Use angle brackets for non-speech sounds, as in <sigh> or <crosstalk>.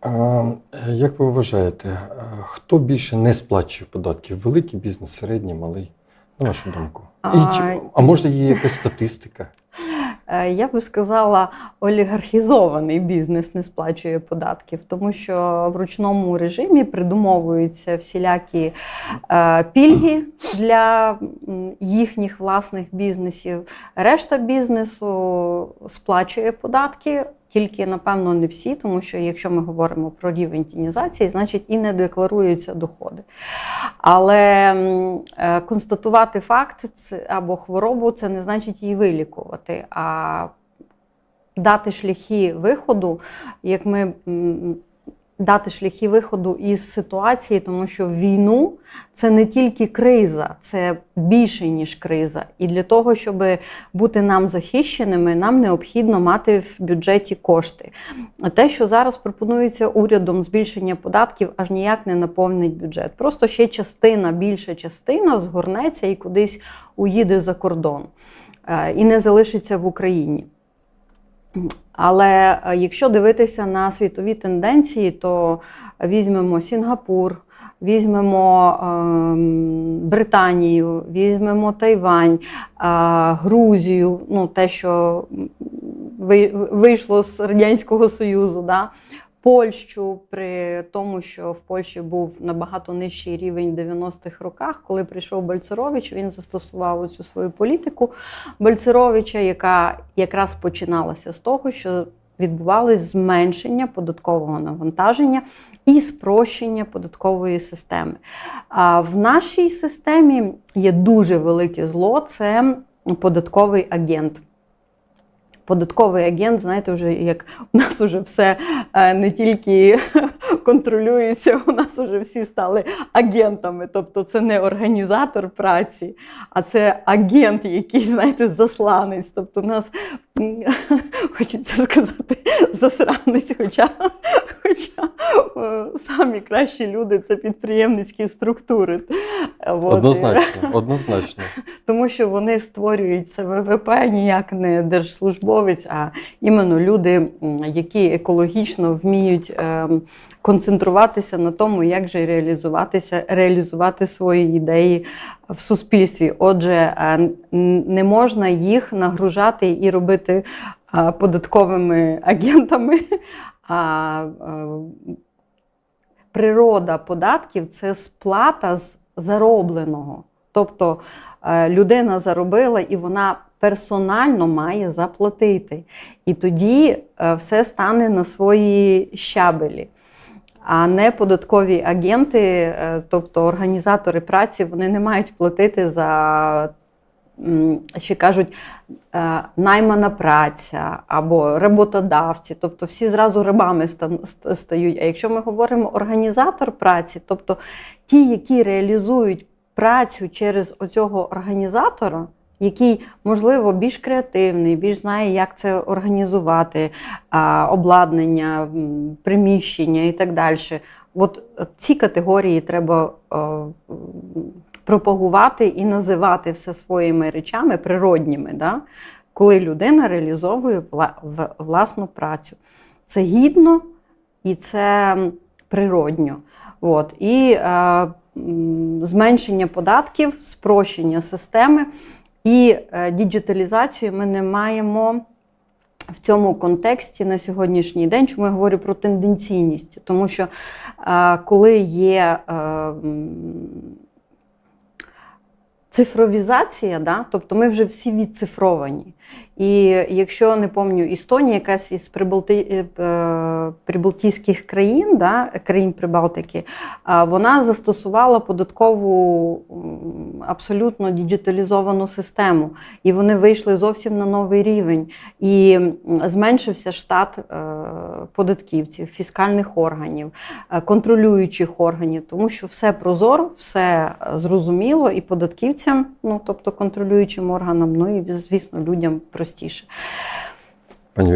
А, Як ви вважаєте, хто більше не сплачує податків? Великий бізнес, середній, малий? На вашу думку. І А, а може є якась статистика? <laughs> Е, Я би сказала, олігархізований бізнес не сплачує податків, тому що в ручному режимі придумовуються всілякі е, пільги для їхніх власних бізнесів. Решта бізнесу сплачує податки. Тільки, напевно, не всі, тому що якщо ми говоримо про рівень тінізації, значить і не декларуються доходи. Але е, констатувати факт або хворобу це не значить її вилікувати. А дати шляхи виходу, як ми дати шляхи виходу із ситуації, тому що війну це не тільки криза, це більше ніж криза. І для того, щоб бути нам захищеними, нам необхідно мати в бюджеті кошти. Те, що зараз пропонується урядом збільшення податків, аж ніяк не наповнить бюджет. Просто ще частина, більша частина згорнеться і кудись уїде за кордон е, і не залишиться в Україні. Але е, якщо дивитися на світові тенденції, то візьмемо Сінгапур, візьмемо ем, Британію, візьмемо Тайвань, е, Грузію, ну те, що вийшло з Радянського Союзу. Да? Польщу при тому, що в Польщі був набагато нижчий рівень в 90-х роках, коли прийшов Бальцерович, він застосував цю свою політику Бальцеровича, яка якраз починалася з того, що відбувалось зменшення податкового навантаження і спрощення податкової системи. А в нашій системі є дуже велике зло це податковий агент. Податковий агент, знаєте, вже як у нас вже все е, не тільки <laughs> контролюється, у нас вже всі стали агентами. Тобто це не організатор праці, а це агент, який, знаєте, засланець. Тобто у нас <laughs> хочеться сказати засранець, хоча, <laughs> хоча е, самі кращі люди це підприємницькі структури. Однозначно, однозначно. Тому що вони створюють це ВВП ніяк не держслужбовець, а іменно люди, які екологічно вміють ем, концентруватися на тому, як же реалізуватися, реалізувати свої ідеї в суспільстві. Отже, е, не можна їх нагружати і робити е, податковими агентами. А е, природа податків це сплата з заробленого. Тобто е, людина заробила і вона персонально має заплатити. І тоді е, все стане на свої щабелі. А не податкові агенти, е, тобто організатори праці, вони не мають платити за, ще кажуть, наймана праця або роботодавці, тобто всі зразу ст- стають. А якщо ми говоримо організатор праці, тобто ті, які реалізують працю через оцього організатора, який, можливо, більш креативний, більш знає, як це організувати, обладнання, приміщення і так далі. От ці категорії треба е, пропагувати і називати все своїми речами природніми, да? коли людина реалізовує власну працю. Це гідно і це природньо. От. І е, зменшення податків, спрощення системи і е, діджиталізацію ми не маємо в цьому контексті на сьогоднішній день. Чому я говорю про тенденційність? Тому що е, коли є е, цифровізація, да, тобто ми вже всі відцифровані. І якщо не пам'ятаю, Естонія, якась із Прибалти... е, прибалтійських країн, да, країн Прибалтики, вона застосувала податкову абсолютно діджиталізовану систему, і вони вийшли зовсім на новий рівень. І зменшився штат е, податківців, фіскальних органів, е, контролюючих органів, тому що все прозоро, все е, зрозуміло, і податківцям, ну тобто контролюючим органам, ну і звісно людям простіше. Пані